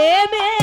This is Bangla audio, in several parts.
প্রেমে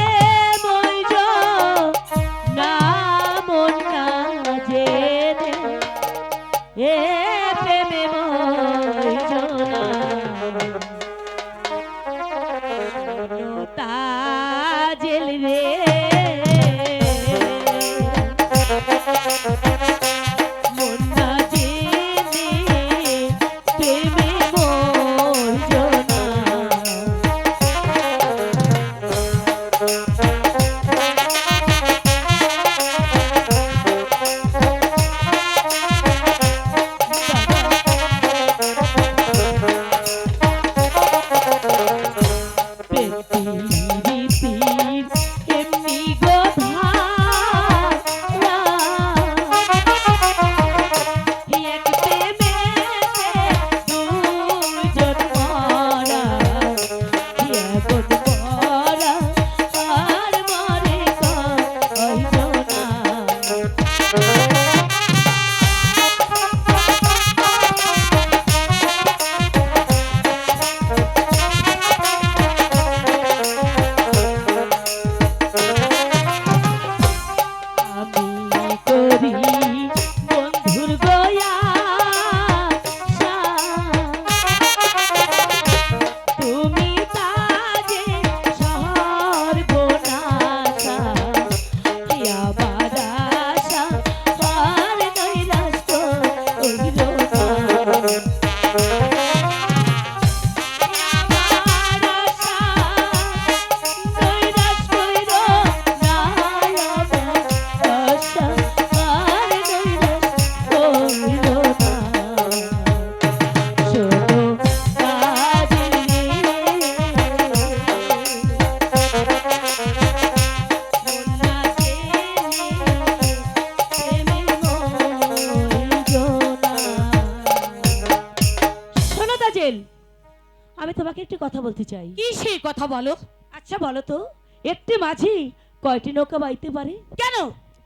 কথা বলো। আচ্ছা বলো তো একটি মাঝি কয়টি নৌকা বাইতে পারে? কেন?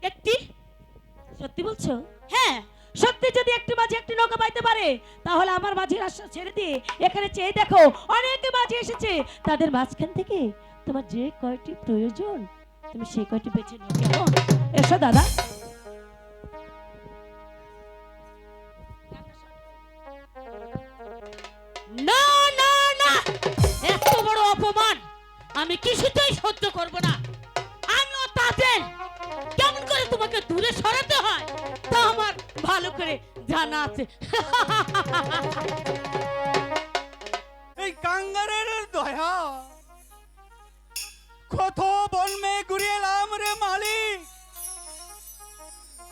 একটি? সত্যি বলছো? হ্যাঁ সত্যি যদি একটি মাঝি একটি নৌকা বাইতে পারে তাহলে আমার মাঝির আশা ছেড়ে দিয়ে এখানে চেয়ে দেখো অনেক মাঝি এসেছে। তাদের মাঝখান থেকে তোমার যে কয়টি প্রয়োজন তুমি সেই কয়টি বেছে নিও। কেমন? এসো দাদা। আমি কিছুতেই সহ্য করব না। আমিও তাদের কেমন করে তোমাকে দূরে সরাতে হয়, তা আমার ভালো করে জানা আছে। এই কাঙ্গারের দয়া। কত বনমে ঘুরিয়ে এলাম রে মালিক।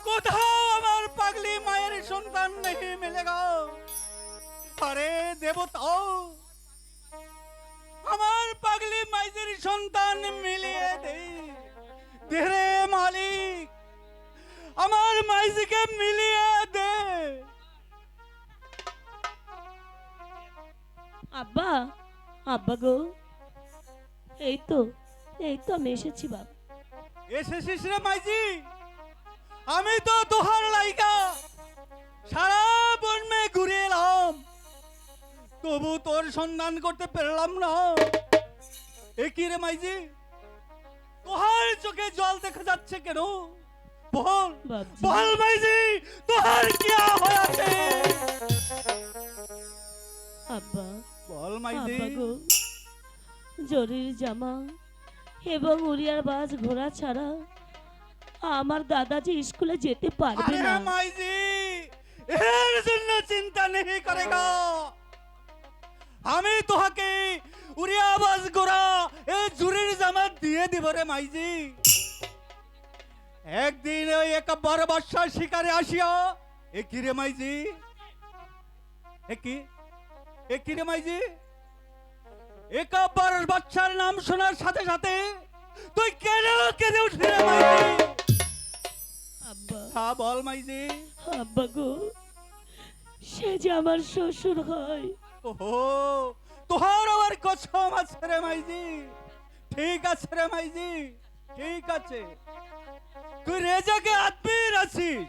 কোথাও আমার পাগলি মায়ের সন্তান নেই মেলে গো আরে দেবতাও। আমার পাগলি মাইজের সন্তান মিলিয়ে দে দে রে মালিক আমার মাইজিকে মিলিয়ে দে। আব্বা আব্বা গো এই তো এই তো আমি এসেছি বাবা এসেছিস রে মাইজি আমি তো তোহার তবু তোর সন্ধান করতে পারলাম না। এ কি রে মাইজি? তোহার চোখে জল দেখা যাচ্ছে কেন? বল বল মাইজি তোহার কি হয়েছে আব্বা বল মাইজি। গো জরির জামা এবং উড়িয়ার বাস ঘোড়া ছাড়া আমার দাদাজি স্কুলে যেতে পারবে না। মাইজি এর জন্য চিন্তা নেই করে করেগা। আমি তোহাকে উড়িয়া আওয়াজ গোরা এই জুরির জামাত দিয়ে দিব রে মাইজি। একদিন ওই এক বড় বর্ষার শিকারে আসিয়া এ কি রে মাইজি? এ কি? এ কি রে মাইজি? এক বড় বাচ্চার নাম শোনার সাথে সাথে তুই কেন কেঁদে উঠলি রে মাইজি। আব্বা। হ্যাঁ বল মাইজি। আব্বা গো সে যে আমার শ্বশুর হয় ওহো তোহার আবার কসম আছে রে মাইজি। ঠিক আছে রে মাইজি ঠিক আছে। তুই রেজাকে আত্মীর আছিস।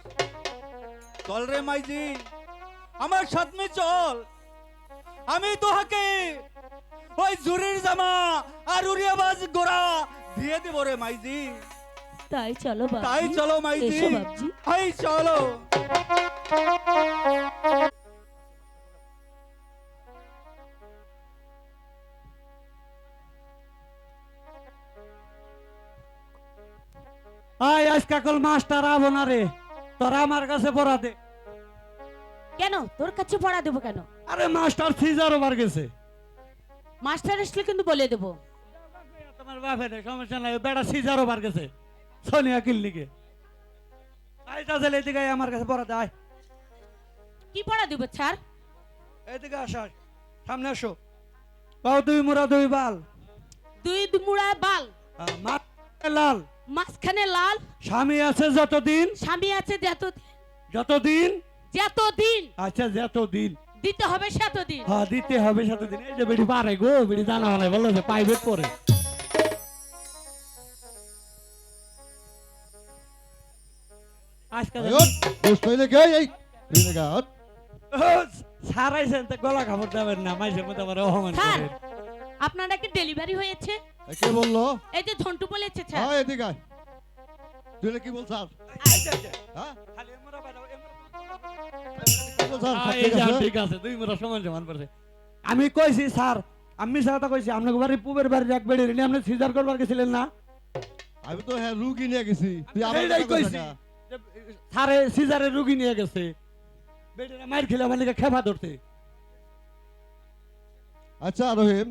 চল রে মাইজি আমার সাথে চল। আমি তোহাকে ওই জুরির জামা আর উড়িয়াবাজ গোড়া দিয়ে দিব রে মাইজি। তাই চলো তাই চলো মাইজি। এই চলো। আয় আজ কাকল মাস্টার আবো না রে। তোরা আমার কাছে পড়া দে। কেন? তোর কাছে পড়া দেবো কেন? আরে মাস্টার সিজার ওভার গেছে। মাস্টার আসলে কিন্তু বলে দেবো। তোমার বাপে রে সমস্যা নাই বেটা সিজার ওভার গেছে। সোনিয়া ক্লিনিকে আয় তাহলে এদিকে আমার কাছে পড়া দে আয়। কি পড়া দেবো স্যার এদিকে আস আস। সামনে আসো। বাউ দুই মুড়া দুই বাল। দুই মুড়া বাল। লাল। মাঝখানে লাল। স্বামী আছে যতদিন? স্বামী আছে যতদিন। যতদিন? যতদিন। আচ্ছা যতদিন। দিতে হবে সেতদিন। হ্যাঁ দিতে হবে যতদিন এই যে বেটি পারে গো বেটি জানা হয় বলল যে প্রাইভেট পড়ে আজকাল দোস্ত হইলে কে এই? এদিকে গা, হট। সারাইছেন তো গলা খাবার দেবেন না মাইসের মধ্যে স্যার করেন। আপনার একটা ডেলিভারি হয়েছে? কে বলল? এই যে ঝন্টু বলেছে স্যার। হ্যাঁ এদিকে আয়। তুই কি যে, এই হ্যাঁ? খালি এমরা বাজাও, এমরা ঠিক আছে? দুই মোরা সমান সমান আমি কইছি স্যার আমি সাথে কইছি আপনাকে বাড়ি পুবের বাড়ি এক বেড়ে রেনে আপনি সিজার করবার গেছিলেন না? আমি তো হ্যাঁ রুগী নিয়ে গেছি। তুই আমার কইছি। স্যারে সিজারে রুগী নিয়ে গেছে। বেটিরা মার খেলে আমার খেপা ধরতে আচ্ছা রহিম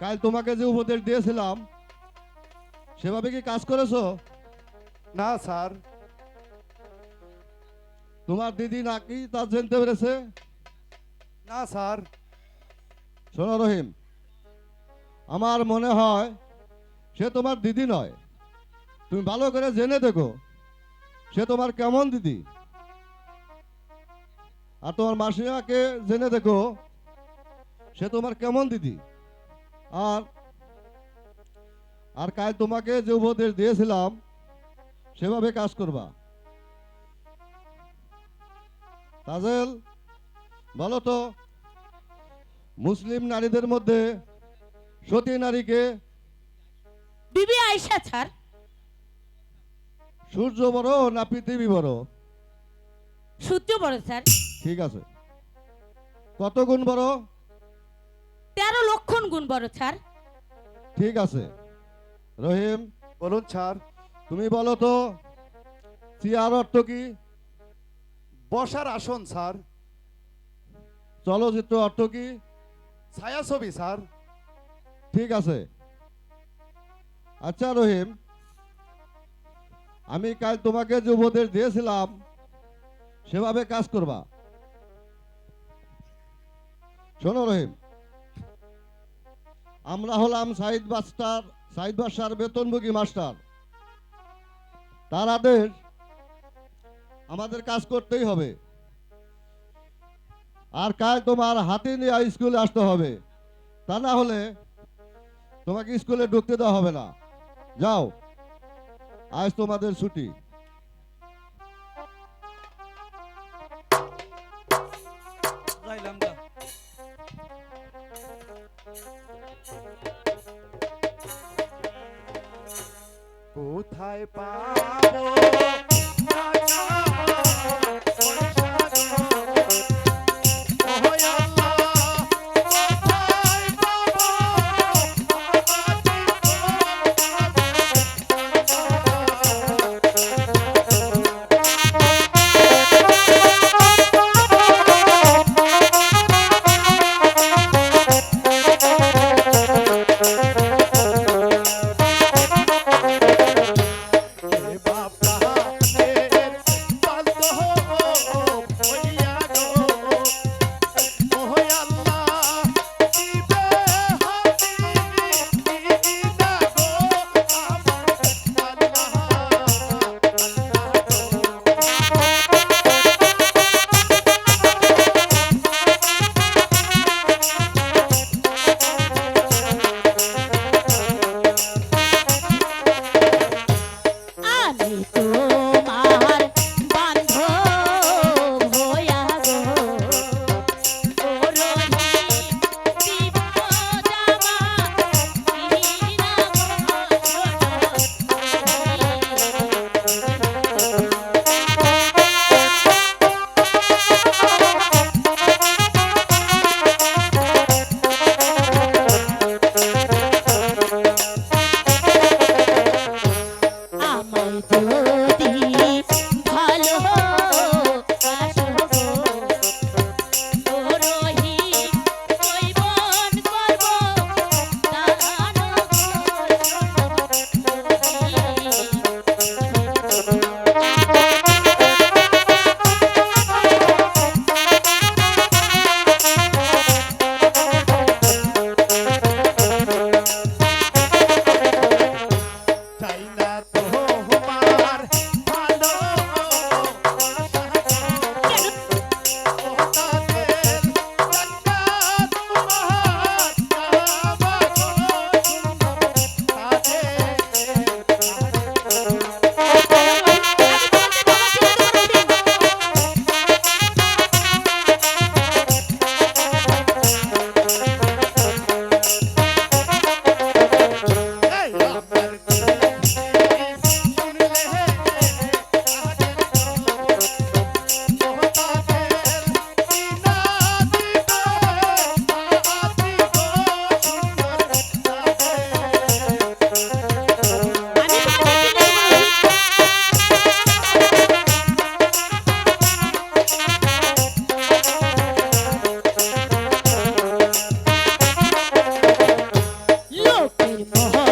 কাল তোমাকে যে উপদেশ দিয়েছিলাম সেভাবে কি কাজ করেছ? না স্যার। তোমার দিদি নাকি তা জানতে পেরেছে? না স্যার। শোনো রহিম আমার মনে হয় সে তোমার দিদি নয়। তুমি ভালো করে জেনে দেখো সে তোমার কেমন দিদি। আর তোমার মাসিমাকে জেনে দেখো সে তোমার কেমন দিদি। আর আর কাল তোমাকে যে উপদেশ দিয়েছিলাম সেভাবে কাজ করবা। তাজেল বলো তো মুসলিম নারীদের মধ্যে সতী নারীকে বিবি আয়সা স্যার সূর্য বড় না পৃথিবী বড়? সূর্য বড় স্যার। ঠিক আছে। কত গুণ বড়? তেরো লক্ষণ গুণ বড় স্যার ঠিক আছে। রহিম বলুন স্যার তুমি বলো তো চেয়ার অর্থ কি? বসার আসন স্যার। চলচ্চিত্র অর্থ কি? ছায়াছবি স্যার। ঠিক আছে। আচ্ছা রহিম আমি কাল তোমাকে যে উপদেশ দিয়েছিলাম সেভাবে কাজ করবা। শোনো রহিম আমরা হলাম সাইদ মাস্টার সাইদ বাসার বেতনভোগী মাস্টার। তার আদেশ আমাদের কাজ করতেই হবে। আর কাজ তোমার হাতে নিয়ে স্কুলে আসতে হবে। তা না হলে তোমাকে স্কুলে ঢুকতে দেওয়া হবে না। যাও, আজ তোমাদের ছুটি। কোথায় পাবো uh-huh.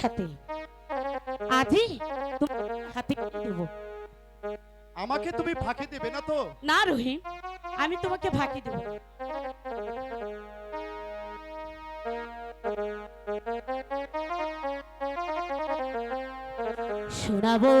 সাথে। আজই হাতে দেবো। আমাকে তুমি ফাঁকি দেবে না তো? না রহিম আমি তোমাকে ফাঁকি দেবো। শোনাবো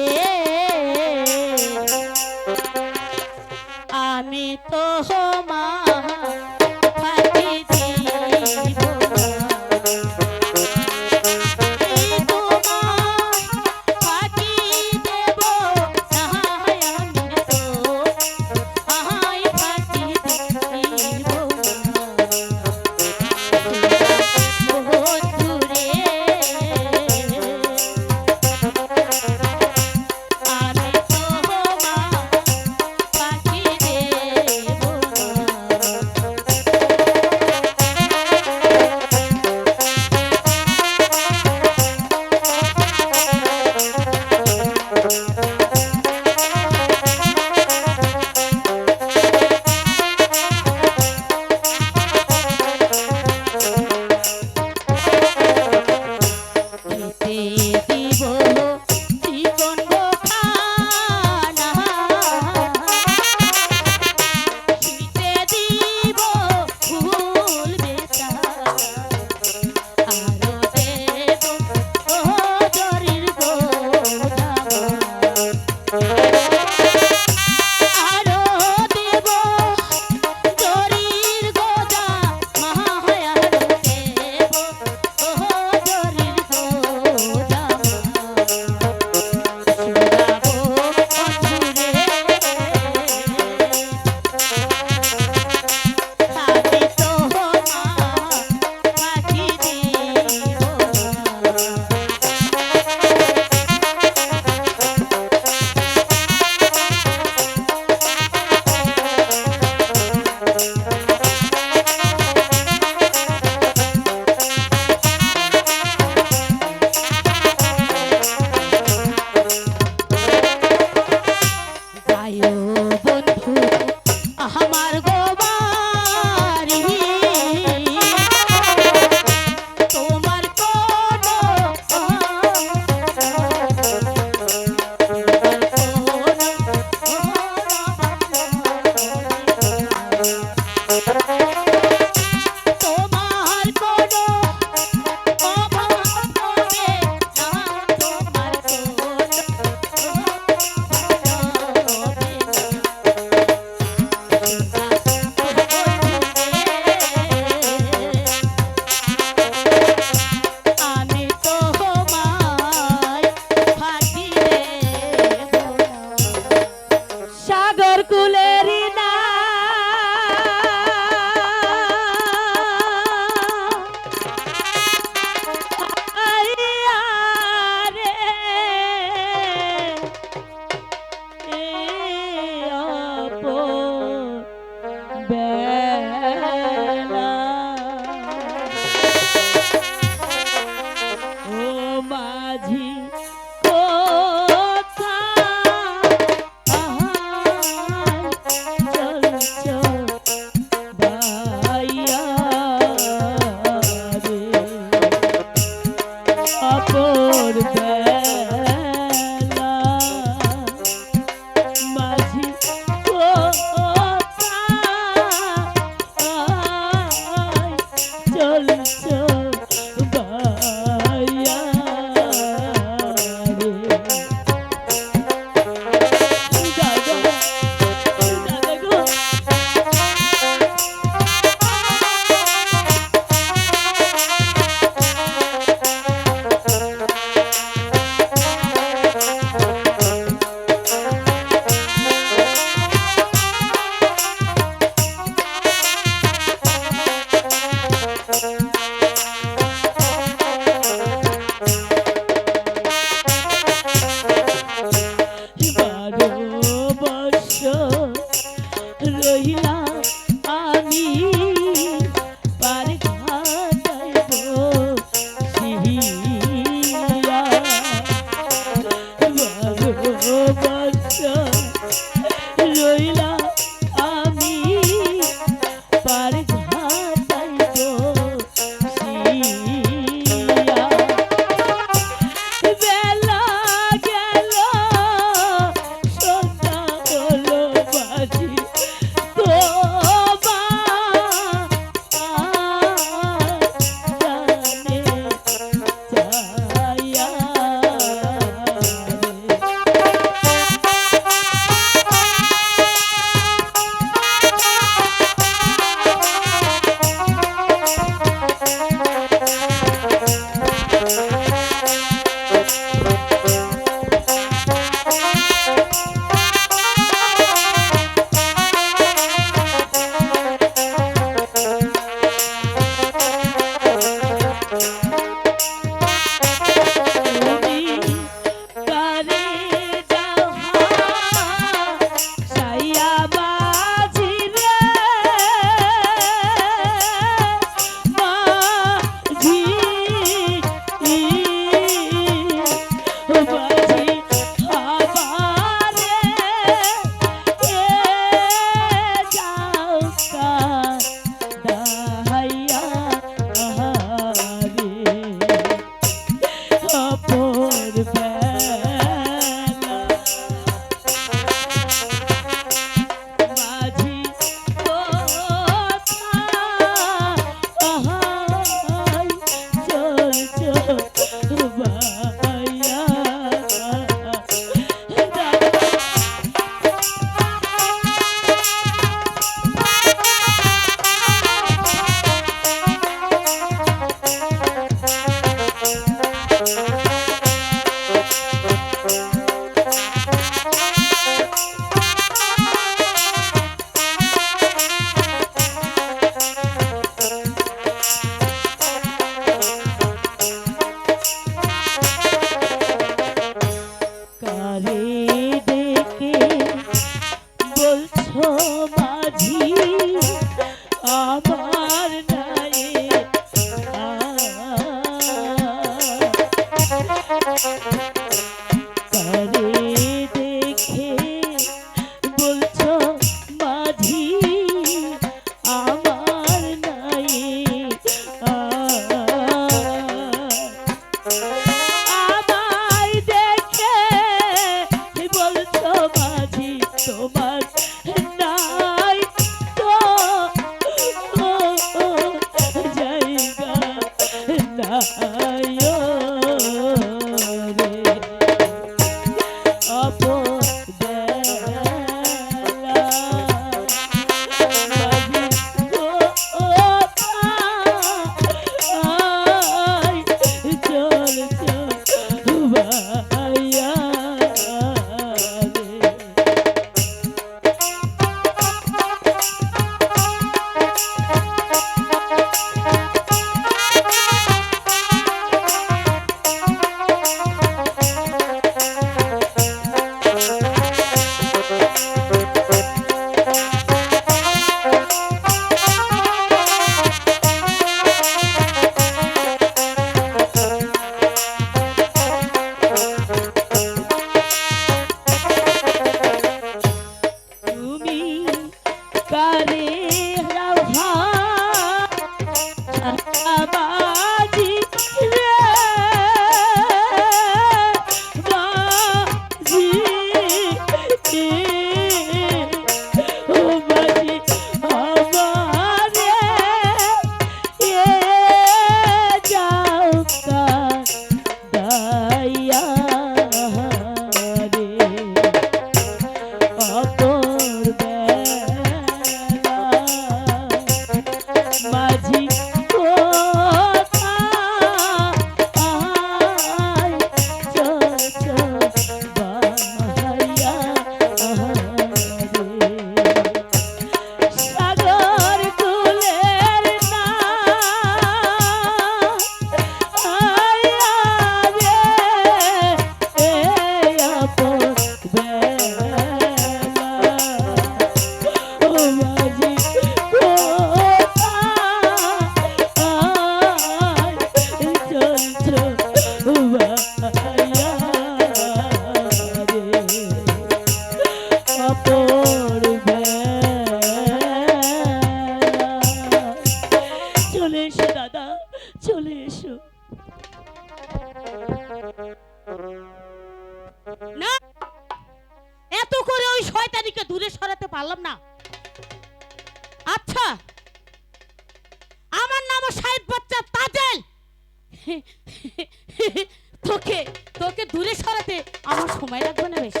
তোকে তোকে দূরে সরাতে আমার সময় লাগবে না বেশি।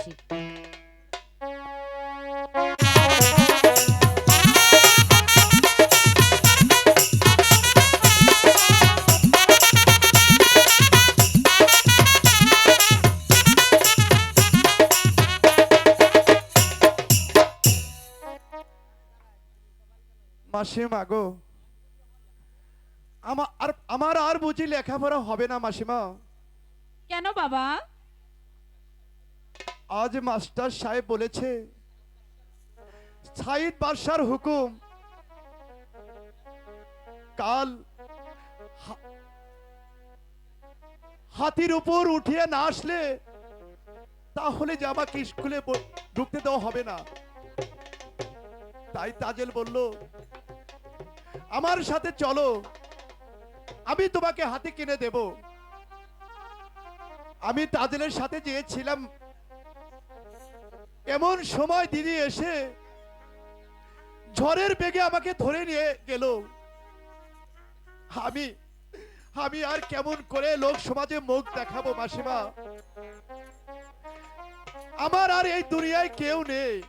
লেখাপড়া হবে না মাসিমা। কেন বাবা? আজ মাস্টার সাহেব বলেছে সাইদ বাদশার হুকুম কাল হাতির উপর উঠিয়ে না আসলে তাহলে যে আমাকে স্কুলে ঢুকতে দেওয়া হবে না। তাই তাজেল বলল আমার সাথে চলো। আমি তোমাকে হাতে কিনে দেব। আমি তাজেলের সাথে গিয়েছিলাম। এমন সময় দিদি এসে ঝড়ের বেগে আমাকে ধরে নিয়ে গেল। আমি আমি আর কেমন করে লোক সমাজে মুখ দেখাবো মাসিমা? আমার আর এই দুনিয়ায় কেউ নেই।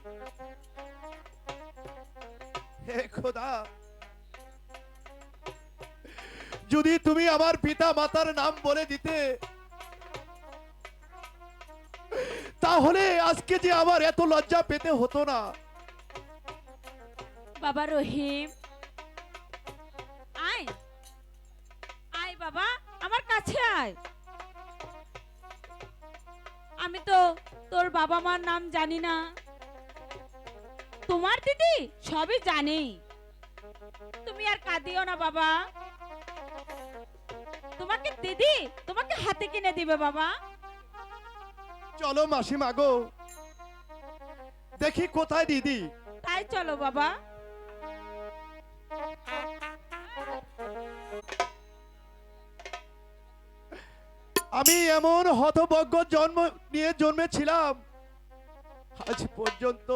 হে খোদা যদি তুমি আমার পিতা মাতার নাম বলে দিতে, তাহলে আজকে যে আমার এত লজ্জা পেতে হতো না। বাবা রহিম, আয়। আয় বাবা, আমার কাছে আয়। আমি তো তোর বাবা মার নাম জানি না। তোমার দিদি সবই জানি তুমি আর কাঁদিও না বাবা। তোমাকে দিদি তোমাকে হাতে কিনে দিবে বাবা। চলো মাসিমা গো। দেখি কোথায় দিদি। তাই চলো বাবা। আমি এমন হতভজ্ঞ জন্ম নিয়ে জন্মেছিলাম আজ পর্যন্ত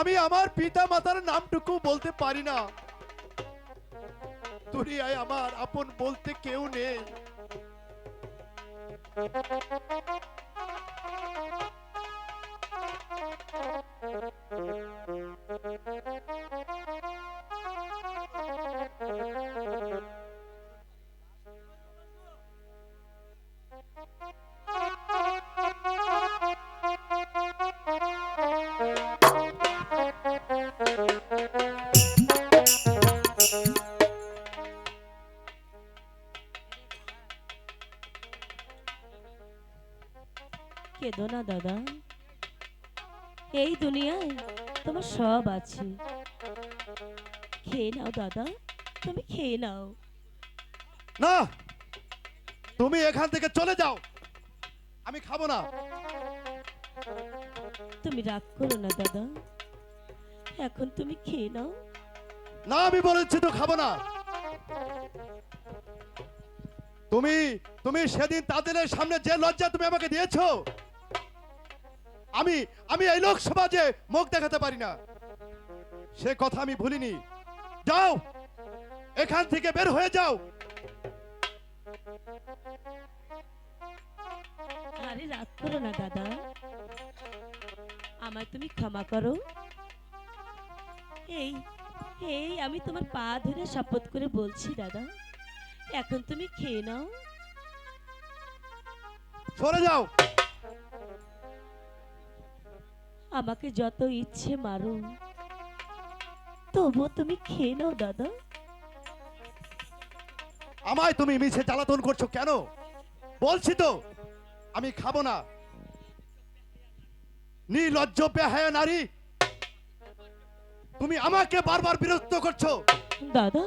আমি আমার পিতা মাতার নামটুকু বলতে পারি না। দুনিয়ায় আমার আপন বলতে কেউ নেই। না দাদা। এই দুনিয়ায় তোমার সব আছে। খেয়ে নাও দাদা তুমি খেয়ে নাও। না তুমি এখান থেকে চলে যাও। আমি খাব না। তুমি রাগ করো না দাদা। এখন তুমি খেয়ে নাও। না আমি বলেছি তো খাব না। তুমি তুমি সেদিন তাদের সামনে যে লজ্জা তুমি আমাকে দিয়েছ আমি আমি এই লোক সমাজে মুখ দেখাতে পারি না সে কথা আমি ভুলিনি। যাও এখান থেকে বের হয়ে যাও। আরে রাগ করো না দাদা। আমায় তুমি ক্ষমা করো। এই এই আমি তোমার পা ধরে শপথ করে বলছি দাদা। এখন তুমি খেয়ে নাও। সরে যাও। আমাকে যত ইচ্ছে মারো তবুও তুমি খেয়ে নাও দাদা। আমায় তুমি মিছে জ্বালাতন করছ কেন? বলছি তো আমি খাব না। নির্লজ্জ বেহায়া নারী তুমি আমাকে বারবার বিরক্ত করছ। দাদা